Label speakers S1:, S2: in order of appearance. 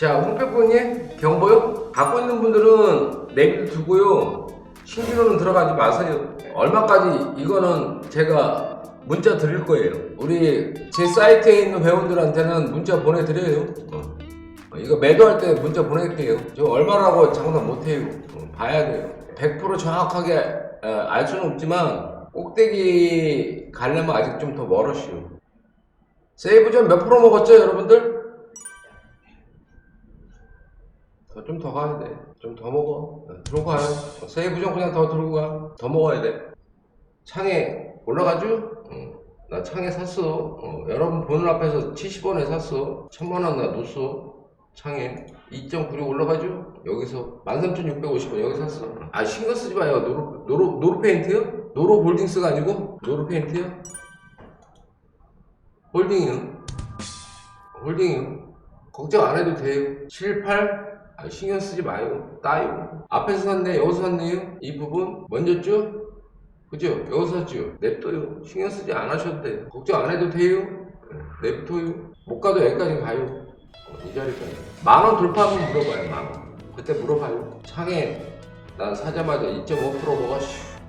S1: 자, 홍표부님 경보요? 갖고 있는 분들은 내비를 두고요. 신규로는 들어가지 마세요. 얼마까지 이거는 제가 문자 드릴 거예요. 우리 제 사이트에 있는 회원들한테는 문자 보내드려요. 어. 어, 이거 매도할 때 문자 보낼게요. 저 얼마라고 장담 못해요. 어, 봐야 돼요. 100% 정확하게 어, 알 수는 없지만 꼭대기 가려면 아직 좀 더 멀었시오. 세이브 전 몇 프로 먹었죠, 여러분들? 좀 더 가야 돼. 좀 더 먹어. 네, 들고 가요. 어, 세이브 좀 그냥 더 들고 가. 더 먹어야 돼. 창에 올라가죠? 응. 나 창에 샀어. 어, 여러분 보는 앞에서 70원에 샀어. 천만 원나 넣었어. 창에 2.96 올라가죠? 여기서 13,650원 여기 샀어. 아 신경 쓰지 마요. 노루 노루 노루 페인트요? 노루 홀딩스가 아니고 노루 페인트요? 홀딩이요. 홀딩이요. 걱정 안 해도 돼요. 7, 8 아, 신경 쓰지 마요. 따요. 앞에서 샀네, 여기서 샀네요. 이 부분 먼저 죠 그죠? 여기서 샀죠? 냅둬요. 신경 쓰지 안 하셔도 돼요. 걱정 안 해도 돼요. 네, 냅둬요. 못 가도 여기까지 가요. 어, 이 자리까지. 만 원 돌파하면 물어봐요, 만 원. 그때 물어봐요. 창에 난 사자마자 2.5% 먹었슈.